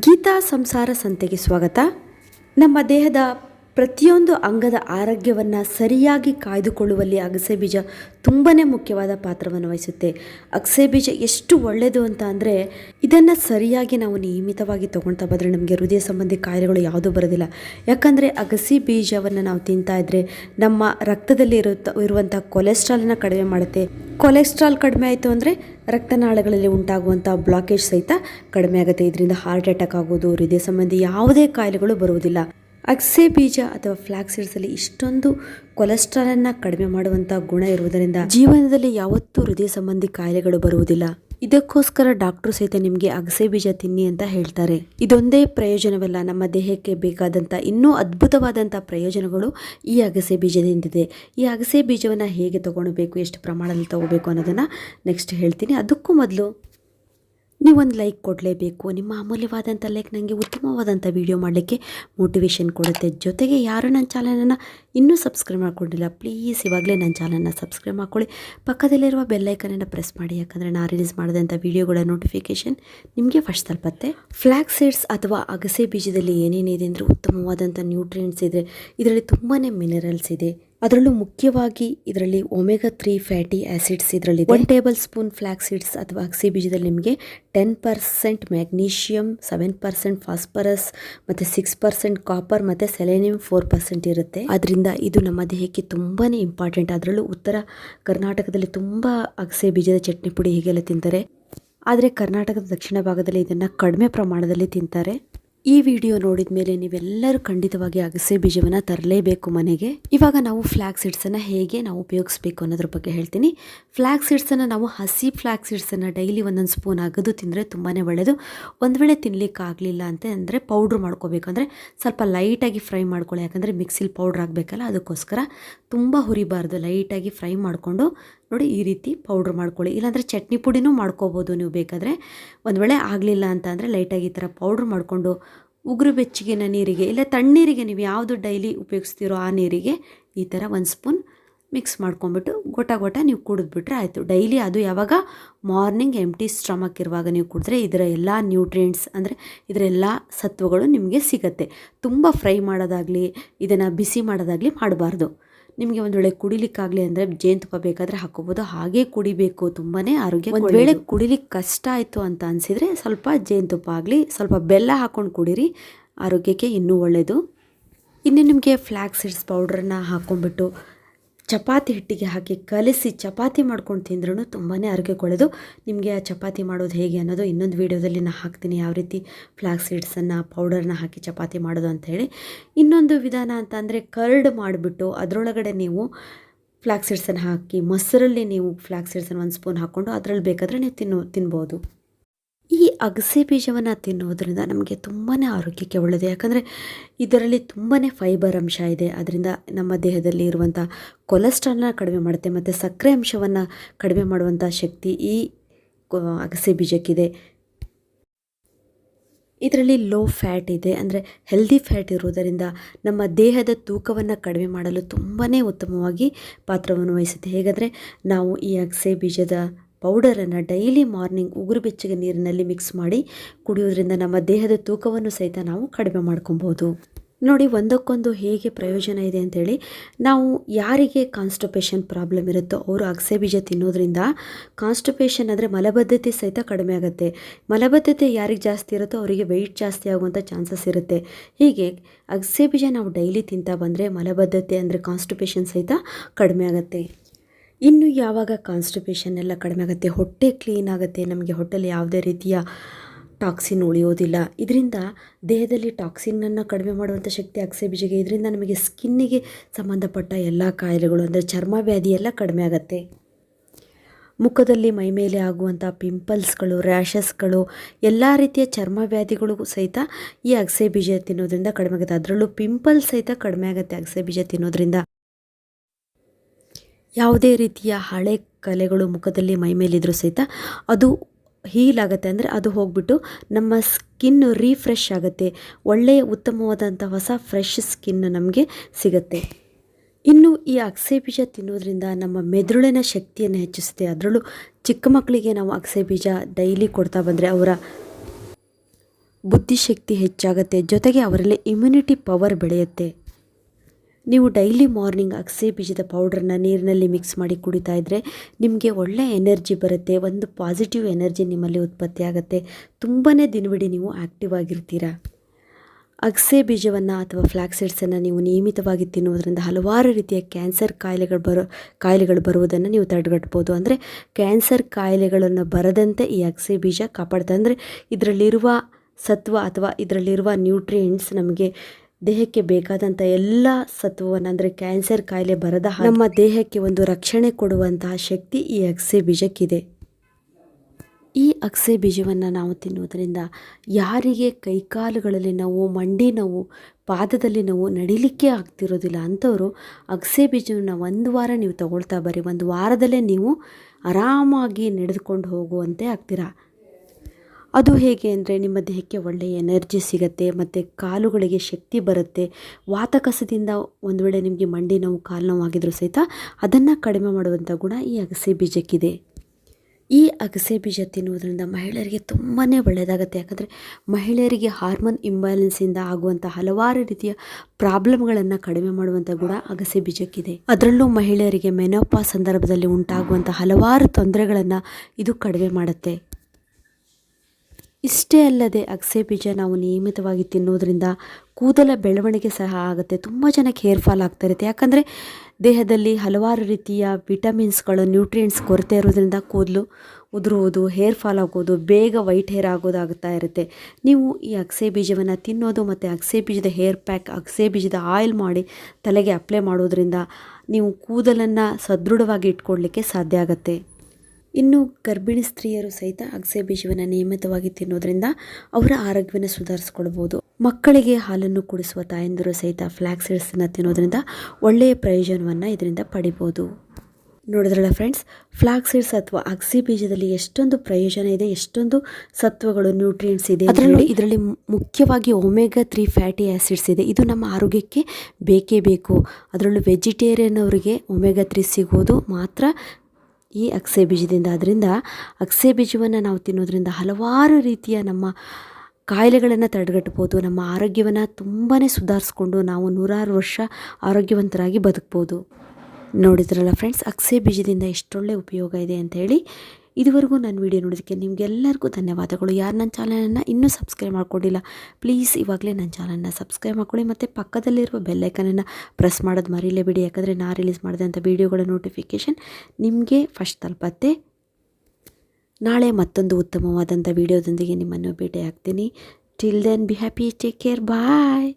ಗೀತಾ ಸಂಸಾರ ಸಂತೆಗೆ ಸ್ವಾಗತ. ನಮ್ಮ ದೇಹದ ಪ್ರತಿಯೊಂದು ಅಂಗದ ಆರೋಗ್ಯವನ್ನು ಸರಿಯಾಗಿ ಕಾಯ್ದುಕೊಳ್ಳುವಲ್ಲಿ ಅಗಸೆ ಬೀಜ ತುಂಬಾ ಮುಖ್ಯವಾದ ಪಾತ್ರವನ್ನು ವಹಿಸುತ್ತೆ. ಅಗಸೆ ಬೀಜ ಎಷ್ಟು ಒಳ್ಳೆಯದು ಅಂತ ಅಂದರೆ ಇದನ್ನು ಸರಿಯಾಗಿ ನಾವು ನಿಯಮಿತವಾಗಿ ತೊಗೊಳ್ತಾ ಬಂದರೆ ನಮಗೆ ಹೃದಯ ಸಂಬಂಧಿ ಕಾಯಿಲೆಗಳು ಯಾವುದೂ ಬರೋದಿಲ್ಲ. ಯಾಕಂದರೆ ಅಗಸಿ ಬೀಜವನ್ನು ನಾವು ತಿಂತಾ ಇದ್ದರೆ ನಮ್ಮ ರಕ್ತದಲ್ಲಿ ಇರುತ್ತ ಇರುವಂಥ ಕೊಲೆಸ್ಟ್ರಾಲನ್ನು ಕಡಿಮೆ ಮಾಡುತ್ತೆ. ಕೊಲೆಸ್ಟ್ರಾಲ್ ಕಡಿಮೆ ಆಯಿತು ಅಂದರೆ ರಕ್ತನಾಳಗಳಲ್ಲಿ ಉಂಟಾಗುವಂಥ ಬ್ಲಾಕೇಜ್ ಸಹಿತ ಕಡಿಮೆ ಆಗುತ್ತೆ. ಇದರಿಂದ ಹಾರ್ಟ್ ಅಟ್ಯಾಕ್ ಆಗೋದು, ಹೃದಯ ಸಂಬಂಧಿ ಯಾವುದೇ ಕಾಯಿಲೆಗಳು ಬರುವುದಿಲ್ಲ. ಅಗಸೆ ಬೀಜ ಅಥವಾ ಫ್ಲಾಕ್ ಸೀಡ್ಸಲ್ಲಿ ಇಷ್ಟೊಂದು ಕೊಲೆಸ್ಟ್ರಾಲನ್ನು ಕಡಿಮೆ ಮಾಡುವಂಥ ಗುಣ ಇರುವುದರಿಂದ ಜೀವನದಲ್ಲಿ ಯಾವತ್ತೂ ಹೃದಯ ಸಂಬಂಧಿ ಕಾಯಿಲೆಗಳು ಬರುವುದಿಲ್ಲ. ಇದಕ್ಕೋಸ್ಕರ ಡಾಕ್ಟ್ರು ಸಹಿತ ನಿಮಗೆ ಅಗಸೆ ಬೀಜ ತಿನ್ನಿ ಅಂತ ಹೇಳ್ತಾರೆ. ಇದೊಂದೇ ಪ್ರಯೋಜನವಲ್ಲ, ನಮ್ಮ ದೇಹಕ್ಕೆ ಬೇಕಾದಂಥ ಇನ್ನೂ ಅದ್ಭುತವಾದಂಥ ಪ್ರಯೋಜನಗಳು ಈ ಅಗಸೆ ಬೀಜದಿಂದಿದೆ. ಈ ಅಗಸೆ ಬೀಜವನ್ನು ಹೇಗೆ ತಗೊಳ್ಬೇಕು ಎಷ್ಟು ಪ್ರಮಾಣದಲ್ಲಿ ತಗೋಬೇಕು ಅನ್ನೋದನ್ನು ನೆಕ್ಸ್ಟ್ ಹೇಳ್ತೀನಿ. ಅದಕ್ಕೂ ಮೊದಲು ನೀವೊಂದು ಲೈಕ್ ಕೊಡಲೇಬೇಕು. ನಿಮ್ಮ ಅಮೂಲ್ಯವಾದಂಥ ಲೈಕ್ ನನಗೆ ಉತ್ತಮವಾದಂಥ ವೀಡಿಯೋ ಮಾಡಲಿಕ್ಕೆ ಮೋಟಿವೇಶನ್ ಕೊಡುತ್ತೆ. ಜೊತೆಗೆ ಯಾರು ನನ್ನ ಚಾನಲನ್ನು ಇನ್ನೂ ಸಬ್ಸ್ಕ್ರೈಬ್ ಮಾಡ್ಕೊಂಡಿಲ್ಲ, ಪ್ಲೀಸ್ ಇವಾಗಲೇ ನನ್ನ ಚಾನಲನ್ನು ಸಬ್ಸ್ಕ್ರೈಬ್ ಮಾಡ್ಕೊಳ್ಳಿ. ಪಕ್ಕದಲ್ಲಿರುವ ಬೆಲ್ಲೈಕನನ್ನು ಪ್ರೆಸ್ ಮಾಡಿ, ಯಾಕಂದರೆ ನಾನು ರಿಲೀಸ್ ಮಾಡಿದಂಥ ವೀಡಿಯೋಗಳ ನೋಟಿಫಿಕೇಷನ್ ನಿಮಗೆ ಫಸ್ಟ್ ತಲುಪತ್ತೆ. ಫ್ಲ್ಯಾಗ್ ಸೀಡ್ಸ್ ಅಥವಾ ಅಗಸೆ ಬೀಜದಲ್ಲಿ ಏನೇನಿದೆ ಅಂದರೆ ಉತ್ತಮವಾದಂಥ ನ್ಯೂಟ್ರಿಯೆಂಟ್ಸ್ ಇದೆ. ಇದರಲ್ಲಿ ತುಂಬಾ ಮಿನರಲ್ಸ್ ಇದೆ. ಅದರಲ್ಲೂ ಮುಖ್ಯವಾಗಿ ಇದರಲ್ಲಿ ಒಮೆಗಾ ತ್ರೀ ಫ್ಯಾಟಿ ಆ್ಯಸಿಡ್ಸ್ ಇದರಲ್ಲಿ one tablespoon flax seeds ಅಥವಾ ಅಗಸೆ ಬೀಜದಲ್ಲಿ ನಿಮಗೆ ten percent magnesium seven percent phosphorus ಮತ್ತು ಸಿಕ್ಸ್ ಪರ್ಸೆಂಟ್ ಕಾಪರ್ ಮತ್ತು ಸೆಲೆನಿಯಂ ಫೋರ್ ಪರ್ಸೆಂಟ್ ಇರುತ್ತೆ. ಅದರಿಂದ ಇದು ನಮ್ಮ ದೇಹಕ್ಕೆ ತುಂಬಾ ಇಂಪಾರ್ಟೆಂಟ್ ಅದರಲ್ಲೂ ಉತ್ತರ ಕರ್ನಾಟಕದಲ್ಲಿ ತುಂಬ ಅಗಸೆ ಬೀಜದ ಚಟ್ನಿ ಪುಡಿ ಹೀಗೆಲ್ಲ ತಿಂತಾರೆ. ಆದರೆ ಕರ್ನಾಟಕದ ದಕ್ಷಿಣ ಭಾಗದಲ್ಲಿ ಇದನ್ನು ಕಡಿಮೆ ಪ್ರಮಾಣದಲ್ಲಿ ತಿಂತಾರೆ. ಈ ವಿಡಿಯೋ ನೋಡಿದ ಮೇಲೆ ನೀವೆಲ್ಲರೂ ಖಂಡಿತವಾಗಿ ಅಗಸೆ ಬೀಜವನ್ನು ತರಲೇಬೇಕು ಮನೆಗೆ. ಇವಾಗ ನಾವು ಫ್ಲ್ಯಾಕ್ ಸೀಡ್ಸನ್ನು ಹೇಗೆ ನಾವು ಉಪಯೋಗಿಸ್ಬೇಕು ಅನ್ನೋದ್ರ ಬಗ್ಗೆ ಹೇಳ್ತೀನಿ. ಫ್ಲ್ಯಾಕ್ ಸೀಡ್ಸನ್ನು ನಾವು ಹಸಿ ಫ್ಲ್ಯಾಕ್ ಸೀಡ್ಸನ್ನು ಡೈಲಿ ಒಂದೊಂದು ಸ್ಪೂನ್ ಅಗದು ತಿಂದರೆ ತುಂಬಾ ಒಳ್ಳೆಯದು ಒಂದು ವೇಳೆ ತಿನ್ನಲಿಕ್ಕೆ ಆಗಲಿಲ್ಲ ಅಂತ ಅಂದರೆ ಪೌಡ್ರ್ ಮಾಡ್ಕೋಬೇಕು. ಅಂದರೆ ಸ್ವಲ್ಪ ಲೈಟಾಗಿ ಫ್ರೈ ಮಾಡ್ಕೊಳ್ಳಿ. ಯಾಕಂದರೆ ಮಿಕ್ಸಿಲಿ ಪೌಡ್ರ್ ಆಗಬೇಕಲ್ಲ, ಅದಕ್ಕೋಸ್ಕರ. ತುಂಬ ಹುರಿಬಾರ್ದು, ಲೈಟಾಗಿ ಫ್ರೈ ಮಾಡಿಕೊಂಡು ನೋಡಿ ಈ ರೀತಿ ಪೌಡ್ರ್ ಮಾಡ್ಕೊಳ್ಳಿ. ಇಲ್ಲಾಂದರೆ ಚಟ್ನಿ ಪುಡಿನೂ ಮಾಡ್ಕೋಬೋದು ನೀವು ಬೇಕಾದರೆ. ಒಂದು ವೇಳೆ ಆಗಲಿಲ್ಲ ಅಂತ ಅಂದರೆ ಲೈಟಾಗಿ ಈ ಥರ ಪೌಡ್ರ್ ಮಾಡಿಕೊಂಡು ಉಗುರು ಬೆಚ್ಚಗಿನ ನೀರಿಗೆ ಇಲ್ಲ ತಣ್ಣೀರಿಗೆ ನೀವು ಯಾವುದು ಡೈಲಿ ಉಪಯೋಗಿಸ್ತೀರೋ ಆ ನೀರಿಗೆ ಈ ಥರ ಒಂದು ಸ್ಪೂನ್ ಮಿಕ್ಸ್ ಮಾಡ್ಕೊಂಬಿಟ್ಟು ಗೊಟ ಗೊಟ ನೀವು ಕುಡಿದ್ಬಿಟ್ರೆ ಆಯಿತು. ಡೈಲಿ ಅದು ಯಾವಾಗ ಮಾರ್ನಿಂಗ್ ಎಂಟಿ ಸ್ಟಮಕ್ ಇರುವಾಗ ನೀವು ಕುಡಿದ್ರೆ ಇದರ ಎಲ್ಲ ನ್ಯೂಟ್ರಿಯೆಂಟ್ಸ್ ಅಂದರೆ ಇದರ ಎಲ್ಲ ಸತ್ವಗಳು ನಿಮಗೆ ಸಿಗತ್ತೆ. ತುಂಬ ಫ್ರೈ ಮಾಡೋದಾಗಲಿ, ಇದನ್ನು ಬಿಸಿ ಮಾಡೋದಾಗಲಿ ಮಾಡಬಾರ್ದು. ನಿಮಗೆ ಒಂದು ವೇಳೆ ಕುಡಿಲಿಕ್ಕಾಗಲಿ ಅಂದರೆ ಜೇನುತುಪ್ಪ ಬೇಕಾದರೆ ಹಾಕೋಬೋದು. ಹಾಗೆ ಕುಡಿಬೇಕು ತುಂಬಾ ಆರೋಗ್ಯ ಒಂದು ವೇಳೆ ಕುಡಿಲಿಕ್ಕೆ ಕಷ್ಟ ಆಯಿತು ಅಂತ ಅನಿಸಿದರೆ ಸ್ವಲ್ಪ ಜೇನುತುಪ್ಪ ಆಗಲಿ ಸ್ವಲ್ಪ ಬೆಲ್ಲ ಹಾಕ್ಕೊಂಡು ಕುಡೀರಿ ಆರೋಗ್ಯಕ್ಕೆ ಇನ್ನೂ ಒಳ್ಳೆಯದು ಇನ್ನು ನಿಮಗೆ ಫ್ಲ್ಯಾಕ್ ಸೀಡ್ಸ್ ಪೌಡ್ರನ್ನ ಹಾಕ್ಕೊಂಡ್ಬಿಟ್ಟು ಚಪಾತಿ ಹಿಟ್ಟಿಗೆ ಹಾಕಿ ಕಲಸಿ ಚಪಾತಿ ಮಾಡ್ಕೊಂಡು ತಿಂದ್ರೂ ತುಂಬಾ ಆರೋಗ್ಯಕ್ಕೆ ನಿಮಗೆ ಆ ಚಪಾತಿ ಮಾಡೋದು ಹೇಗೆ ಅನ್ನೋದು ಇನ್ನೊಂದು ವೀಡಿಯೋದಲ್ಲಿ ನಾನು ಹಾಕ್ತೀನಿ ಯಾವ ರೀತಿ ಫ್ಲ್ಯಾಕ್ಸ್ ಸೀಡ್ಸನ್ನು, ಪೌಡರ್ನ ಹಾಕಿ ಚಪಾತಿ ಮಾಡೋದು ಅಂಥೇಳಿ ಇನ್ನೊಂದು ವಿಧಾನ ಅಂತ ಅಂದರೆ ಕರ್ಡ್ ಮಾಡಿಬಿಟ್ಟು ಅದರೊಳಗಡೆ ನೀವು ಫ್ಲ್ಯಾಕ್ ಸೀಡ್ಸನ್ನು ಹಾಕಿ, ಮೊಸರಲ್ಲಿ ನೀವು ಫ್ಲ್ಯಾಕ್ ಸೀಡ್ಸನ್ನು ಒಂದು ಸ್ಪೂನ್ ಹಾಕ್ಕೊಂಡು ಅದರಲ್ಲಿ ಬೇಕಾದರೆ ನೀವು ತಿನ್ನು, ತಿನ್ಬೋದು. ಈ ಅಗಸೆ ಬೀಜವನ್ನು ತಿನ್ನುವುದರಿಂದ ನಮಗೆ ತುಂಬಾ ಆರೋಗ್ಯಕ್ಕೆ ಒಳ್ಳೆಯದು ಯಾಕಂದರೆ ಇದರಲ್ಲಿ ತುಂಬಾ ಫೈಬರ್ ಅಂಶ ಇದೆ. ಅದರಿಂದ ನಮ್ಮ ದೇಹದಲ್ಲಿ ಇರುವಂಥ ಕೊಲೆಸ್ಟ್ರಾಲ್ನ ಕಡಿಮೆ ಮಾಡುತ್ತೆ, ಮತ್ತು ಸಕ್ಕರೆ ಅಂಶವನ್ನು ಕಡಿಮೆ ಮಾಡುವಂಥ ಶಕ್ತಿ ಈ ಅಗಸೆ ಬೀಜಕ್ಕಿದೆ. ಇದರಲ್ಲಿ ಲೋ ಫ್ಯಾಟ್ ಇದೆ. ಅಂದರೆ ಹೆಲ್ದಿ ಫ್ಯಾಟ್ ಇರುವುದರಿಂದ ನಮ್ಮ ದೇಹದ ತೂಕವನ್ನು ಕಡಿಮೆ ಮಾಡಲು ತುಂಬಾ ಉತ್ತಮವಾಗಿ ಪಾತ್ರವನ್ನು ವಹಿಸುತ್ತೆ. ಹೇಗಾದರೆ ನಾವು ಈ ಅಗಸೆ ಬೀಜದ ಪೌಡರನ್ನು ಡೈಲಿ ಮಾರ್ನಿಂಗ್ ಉಗುರು ಬೆಚ್ಚಗೆ ನೀರಿನಲ್ಲಿ ಮಿಕ್ಸ್ ಮಾಡಿ ಕುಡಿಯೋದ್ರಿಂದ ನಮ್ಮ ದೇಹದ ತೂಕವನ್ನು ಸಹಿತ ನಾವು ಕಡಿಮೆ ಮಾಡ್ಕೊಬೋದು. ನೋಡಿ, ಒಂದಕ್ಕೊಂದು ಹೇಗೆ ಪ್ರಯೋಜನ ಇದೆ ಅಂಥೇಳಿ ನಾವು ಯಾರಿಗೆ ಕಾನ್ಸ್ಟಿಪೇಷನ್ ಪ್ರಾಬ್ಲಮ್ ಇರುತ್ತೋ ಅವರು ಅಗಸೆ ಬೀಜ ತಿನ್ನೋದ್ರಿಂದ ಕಾನ್ಸ್ಟಿಪೇಷನ್ ಅಂದರೆ ಮಲಬದ್ಧತೆ ಸಹಿತ ಕಡಿಮೆ ಆಗುತ್ತೆ. ಮಲಬದ್ಧತೆ ಯಾರಿಗೆ ಜಾಸ್ತಿ ಇರುತ್ತೋ ಅವರಿಗೆ ವೆಯ್ಟ್ ಜಾಸ್ತಿ ಆಗುವಂಥ ಚಾನ್ಸಸ್ ಇರುತ್ತೆ. ಹೀಗೆ ಅಗಸೆ ಬೀಜ ನಾವು ಡೈಲಿ ತಿಂತಾ ಬಂದರೆ ಮಲಬದ್ಧತೆ ಅಂದರೆ ಕಾನ್ಸ್ಟಿಪೇಷನ್ ಸಹಿತ ಕಡಿಮೆ ಆಗುತ್ತೆ. ಇನ್ನು ಯಾವಾಗ ಕಾನ್ಸ್ಟಿಪೇಷನ್ ಎಲ್ಲ ಕಡಿಮೆ ಆಗುತ್ತೆ, ಹೊಟ್ಟೆ ಕ್ಲೀನ್ ಆಗುತ್ತೆ, ನಮಗೆ ಹೊಟ್ಟೆಲಿ ಯಾವುದೇ ರೀತಿಯ ಟಾಕ್ಸಿನ್ ಉಳಿಯೋದಿಲ್ಲ. ಇದರಿಂದ ದೇಹದಲ್ಲಿ ಟಾಕ್ಸಿನನ್ನು ಕಡಿಮೆ ಮಾಡುವಂಥ ಶಕ್ತಿ ಅಗಸೆ ಬೀಜಗೆ, ಇದರಿಂದ ನಮಗೆ ಸ್ಕಿನ್ನಿಗೆ ಸಂಬಂಧಪಟ್ಟ ಎಲ್ಲ ಕಾಯಿಲೆಗಳು ಅಂದರೆ ಚರ್ಮ ವ್ಯಾಧಿ ಎಲ್ಲ ಕಡಿಮೆ ಆಗುತ್ತೆ. ಮುಖದಲ್ಲಿ ಮೈಮೇಲೆ ಆಗುವಂಥ ಪಿಂಪಲ್ಸ್ಗಳು ರ್ಯಾಷಸ್ಗಳು ಎಲ್ಲ ರೀತಿಯ ಚರ್ಮ ವ್ಯಾಧಿಗಳು ಸಹಿತ ಈ ಅಗಸೆ ಬೀಜ ತಿನ್ನೋದ್ರಿಂದ ಕಡಿಮೆ ಆಗುತ್ತೆ. ಅದರಲ್ಲೂ ಪಿಂಪಲ್ಸ್ ಸಹಿತ ಕಡಿಮೆ ಆಗುತ್ತೆ ಅಗಸೆ ಬೀಜ ತಿನ್ನೋದ್ರಿಂದ. ಯಾವುದೇ ರೀತಿಯ ಹಳೆ ಕಲೆಗಳು ಮುಖದಲ್ಲಿ ಮೈಮೇಲಿದ್ರೂ ಸಹಿತ ಅದು ಹೀಲ್ ಆಗುತ್ತೆ ಅಂದರೆ ಅದು ಹೋಗ್ಬಿಟ್ಟು ನಮ್ಮ ಸ್ಕಿನ್ ರೀಫ್ರೆಶ್ ಆಗುತ್ತೆ. ಒಳ್ಳೆಯ ಉತ್ತಮವಾದಂಥ ಹೊಸ ಫ್ರೆಶ್ ಸ್ಕಿನ್ ನಮಗೆ ಸಿಗುತ್ತೆ. ಇನ್ನು ಈ ಅಗಸೆ ಬೀಜ ತಿನ್ನೋದ್ರಿಂದ ನಮ್ಮ ಮೆದುಳಿನ ಶಕ್ತಿಯನ್ನು ಹೆಚ್ಚಿಸುತ್ತೆ. ಅದರಲ್ಲೂ ಚಿಕ್ಕ ಮಕ್ಕಳಿಗೆ ನಾವು ಅಗಸೆ ಬೀಜ ಡೈಲಿ ಕೊಡ್ತಾ ಬಂದರೆ ಅವರ ಬುದ್ಧಿಶಕ್ತಿ ಹೆಚ್ಚಾಗುತ್ತೆ. ಜೊತೆಗೆ ಅವರಲ್ಲಿ ಇಮ್ಯುನಿಟಿ ಪವರ್ ಬೆಳೆಯುತ್ತೆ. ನೀವು ಡೈಲಿ ಮಾರ್ನಿಂಗ್ ಅಗಸೆ ಬೀಜದ ಪೌಡ್ರನ್ನ ನೀರಿನಲ್ಲಿ ಮಿಕ್ಸ್ ಮಾಡಿ ಕುಡಿತಾ ಇದ್ದರೆ ನಿಮಗೆ ಒಳ್ಳೆ ಎನರ್ಜಿ ಬರುತ್ತೆ, ಒಂದು ಪಾಸಿಟಿವ್ ಎನರ್ಜಿ ನಿಮ್ಮಲ್ಲಿ ಉತ್ಪತ್ತಿ ಆಗುತ್ತೆ. ತುಂಬಾ ದಿನವಿಡೀ ನೀವು ಆ್ಯಕ್ಟಿವ್ ಆಗಿರ್ತೀರ. ಅಗಸೆ ಬೀಜವನ್ನು ಅಥವಾ ಫ್ಲ್ಯಾಕ್ಸಿಡ್ಸನ್ನು ನೀವು ನಿಯಮಿತವಾಗಿ ತಿನ್ನುವುದರಿಂದ ಹಲವಾರು ರೀತಿಯ ಕ್ಯಾನ್ಸರ್ ಕಾಯಿಲೆಗಳು ಬರೋ, ಕಾಯಿಲೆಗಳು ಬರುವುದನ್ನು ನೀವು ತಡೆಗಟ್ಬೋದು. ಅಂದರೆ ಕ್ಯಾನ್ಸರ್ ಕಾಯಿಲೆಗಳನ್ನು ಬರದಂತೆ ಈ ಅಗಸೆ ಬೀಜ ಕಾಪಾಡುತ್ತೆ. ಅಂದರೆ ಇದರಲ್ಲಿರುವ ಸತ್ವ ಅಥವಾ ಇದರಲ್ಲಿರುವ ನ್ಯೂಟ್ರಿಯೆಂಟ್ಸ್ ನಮಗೆ ದೇಹಕ್ಕೆ ಬೇಕಾದಂಥ ಎಲ್ಲ ಸತ್ವವನ್ನು ಅಂದರೆ ಕ್ಯಾನ್ಸರ್ ಕಾಯಿಲೆ ಬರದ ನಮ್ಮ ದೇಹಕ್ಕೆ ಒಂದು ರಕ್ಷಣೆ ಕೊಡುವಂತಹ ಶಕ್ತಿ ಈ ಅಗಸೆ ಬೀಜಕ್ಕಿದೆ. ಈ ಅಗಸೆ ಬೀಜವನ್ನು ನಾವು ತಿನ್ನುವುದರಿಂದ ಯಾರಿಗೆ ಕೈಕಾಲುಗಳಲ್ಲಿ ನೋವು, ಮಂಡಿ ನೋವು, ಪಾದದಲ್ಲಿ ನೋವು ನಡಿಲಿಕ್ಕೆ ಆಗ್ತಿರೋದಿಲ್ಲ ಅಂಥವರು ಅಗಸೆ ಬೀಜವನ್ನು ಒಂದು ವಾರ ನೀವು ತಗೊಳ್ತಾ ಬರ್ರಿ ಒಂದು ವಾರದಲ್ಲೇ ನೀವು ಆರಾಮಾಗಿ ನಡೆದುಕೊಂಡು ಹೋಗುವಂತೆ ಆಗ್ತೀರಾ? ಅದು ಹೇಗೆ ಅಂದರೆ ನಿಮ್ಮ ದೇಹಕ್ಕೆ ಒಳ್ಳೆಯ ಎನರ್ಜಿ ಸಿಗುತ್ತೆ, ಮತ್ತು ಕಾಲುಗಳಿಗೆ ಶಕ್ತಿ ಬರುತ್ತೆ. ವಾತಕಸದಿಂದ ಒಂದು ವೇಳೆ ನಿಮಗೆ ಮಂಡಿ ನೋವು, ಕಾಲು ನೋವು ಆಗಿದ್ರೂ ಸಹಿತ ಅದನ್ನು ಕಡಿಮೆ ಮಾಡುವಂಥ ಗುಣ ಈ ಅಗಸೆ ಬೀಜಕ್ಕಿದೆ. ಈ ಅಗಸೆ ಬೀಜ ತಿನ್ನುವುದರಿಂದ ಮಹಿಳೆಯರಿಗೆ ತುಂಬಾ ಒಳ್ಳೆಯದಾಗುತ್ತೆ. ಯಾಕಂದರೆ ಮಹಿಳೆಯರಿಗೆ ಹಾರ್ಮೋನ್ ಇಂಬ್ಯಾಲೆನ್ಸಿಂದ ಆಗುವಂಥ ಹಲವಾರು ರೀತಿಯ ಪ್ರಾಬ್ಲಮ್ಗಳನ್ನು ಕಡಿಮೆ ಮಾಡುವಂಥ ಗುಣ ಅಗಸೆ ಬೀಜಕ್ಕಿದೆ. ಅದರಲ್ಲೂ ಮಹಿಳೆಯರಿಗೆ ಮೆನೋಪಾ ಸಂದರ್ಭದಲ್ಲಿ ಉಂಟಾಗುವಂಥ ಹಲವಾರು ತೊಂದರೆಗಳನ್ನು ಇದು ಕಡಿಮೆ ಮಾಡುತ್ತೆ. ಇಷ್ಟೇ ಅಲ್ಲದೆ ಅಗಸೆ ಬೀಜ ನಾವು ನಿಯಮಿತವಾಗಿ ತಿನ್ನೋದರಿಂದ ಕೂದಲ ಬೆಳವಣಿಗೆ ಸಹ ಆಗುತ್ತೆ. ತುಂಬ ಜನಕ್ಕೆ ಹೇರ್ ಫಾಲ್ ಆಗ್ತಾ ಇರುತ್ತೆ. ಯಾಕಂದರೆ ದೇಹದಲ್ಲಿ ಹಲವಾರು ರೀತಿಯ ವಿಟಮಿನ್ಸ್ಗಳು, ನ್ಯೂಟ್ರಿಯೆಂಟ್ಸ್ ಕೊರತೆ ಇರೋದ್ರಿಂದ ಕೂದಲು ಉದುರುವುದು, ಹೇರ್ ಫಾಲ್ ಆಗೋದು, ಬೇಗ ವೈಟ್ ಹೇರ್ ಆಗೋದಾಗ್ತಾ ಇರುತ್ತೆ. ನೀವು ಈ ಅಗಸೆ ಬೀಜವನ್ನು ತಿನ್ನೋದು ಮತ್ತು ಅಗಸೆ ಬೀಜದ ಹೇರ್ ಪ್ಯಾಕ್, ಅಗಸೆ ಬೀಜದ ಆಯಿಲ್ ಮಾಡಿ ತಲೆಗೆ ಅಪ್ಲೈ ಮಾಡೋದ್ರಿಂದ ನೀವು ಕೂದಲನ್ನು ಸದೃಢವಾಗಿ ಇಟ್ಕೊಳ್ಳಿಕ್ಕೆ ಸಾಧ್ಯ ಆಗುತ್ತೆ. ಇನ್ನು ಗರ್ಭಿಣಿ ಸ್ತ್ರೀಯರು ಸಹಿತ ಅಗಸೆ ಬೀಜವನ್ನು ನಿಯಮಿತವಾಗಿ ತಿನ್ನೋದ್ರಿಂದ ಅವರ ಆರೋಗ್ಯವನ್ನು ಸುಧಾರಿಸ್ಕೊಳ್ಬೋದು ಮಕ್ಕಳಿಗೆ ಹಾಲನ್ನು ಕುಡಿಸುವ ತಾಯಂದಿರು ಸಹಿತ ಫ್ಲ್ಯಾಕ್ ಸೀಡ್ಸನ್ನು ತಿನ್ನೋದ್ರಿಂದ ಒಳ್ಳೆಯ ಪ್ರಯೋಜನವನ್ನು ಇದರಿಂದ ಪಡಿಬೋದು ನೋಡಿದ್ರಲ್ಲ ಫ್ರೆಂಡ್ಸ್ ಫ್ಲಾಕ್ ಸೀಡ್ಸ್ ಅಥವಾ ಅಗಸೆ ಬೀಜದಲ್ಲಿ ಎಷ್ಟೊಂದು ಪ್ರಯೋಜನ ಇದೆ ಎಷ್ಟೊಂದು ಸತ್ವಗಳು ನ್ಯೂಟ್ರಿಯೆಂಟ್ಸ್ ಇದೆ ಅದರಲ್ಲಿ ಇದರಲ್ಲಿ ಮುಖ್ಯವಾಗಿ ಒಮೆಗಾ ತ್ರೀ ಫ್ಯಾಟಿ ಆ್ಯಸಿಡ್ಸ್ ಇದೆ. ಇದು ನಮ್ಮ ಆರೋಗ್ಯಕ್ಕೆ ಬೇಕೇ ಬೇಕು. ಅದರಲ್ಲೂ ವೆಜಿಟೇರಿಯನ್ ಅವರಿಗೆ ಒಮೆಗಾ ತ್ರೀ ಸಿಗೋದು ಮಾತ್ರ ಈ ಅಗಸೆ ಬೀಜದಿಂದ. ಅದರಿಂದ ಅಗಸೆ ಬೀಜವನ್ನು ನಾವು ತಿನ್ನೋದ್ರಿಂದ ಹಲವಾರು ರೀತಿಯ ನಮ್ಮ ಕಾಯಿಲೆಗಳನ್ನು ತಡೆಗಟ್ಬೋದು, ನಮ್ಮ ಆರೋಗ್ಯವನ್ನು ತುಂಬಾ ಸುಧಾರಿಸ್ಕೊಂಡು ನಾವು ನೂರಾರು ವರ್ಷ ಆರೋಗ್ಯವಂತರಾಗಿ ಬದುಕ್ಬೋದು. ನೋಡಿದ್ರಲ್ಲ ಫ್ರೆಂಡ್ಸ್ ಅಕ್ಸೆ ಬೀಜದಿಂದ ಎಷ್ಟೊಳ್ಳೆ ಉಪಯೋಗ ಇದೆ ಅಂತ ಹೇಳಿ ಇದುವರೆಗೂ ನನ್ನ ವಿಡಿಯೋ ನೋಡೋದಕ್ಕೆ ನಿಮಗೆಲ್ಲರಿಗೂ ಧನ್ಯವಾದಗಳು. ಯಾರು ನನ್ನ ಚಾನಲನ್ನು ಇನ್ನೂ ಸಬ್ಸ್ಕ್ರೈಬ್ ಮಾಡ್ಕೊಂಡಿಲ್ಲ ಪ್ಲೀಸ್ ಇವಾಗಲೇ ನನ್ನ ಚಾನಲನ್ನು ಸಬ್ಸ್ಕ್ರೈಬ್ ಮಾಡ್ಕೊಳ್ಳಿ ಮತ್ತು ಪಕ್ಕದಲ್ಲಿರುವ ಬೆಲ್ಲೈಕನನ್ನು ಪ್ರೆಸ್ ಮಾಡೋದು ಮರೀಲೇ ಬಿಡಿ, ಯಾಕಂದರೆ ನಾ ರಿಲೀಸ್ ಮಾಡಿದಂಥ ವೀಡಿಯೋಗಳ ನೋಟಿಫಿಕೇಷನ್ ನಿಮಗೆ ಫಸ್ಟ್ ತಲುಪತ್ತೆ. ನಾಳೆ ಮತ್ತೊಂದು ಉತ್ತಮವಾದಂಥ ವೀಡಿಯೋದೊಂದಿಗೆ ನಿಮ್ಮನ್ನು ಭೇಟಿ ಆಗ್ತೀನಿ till then be happy take care bye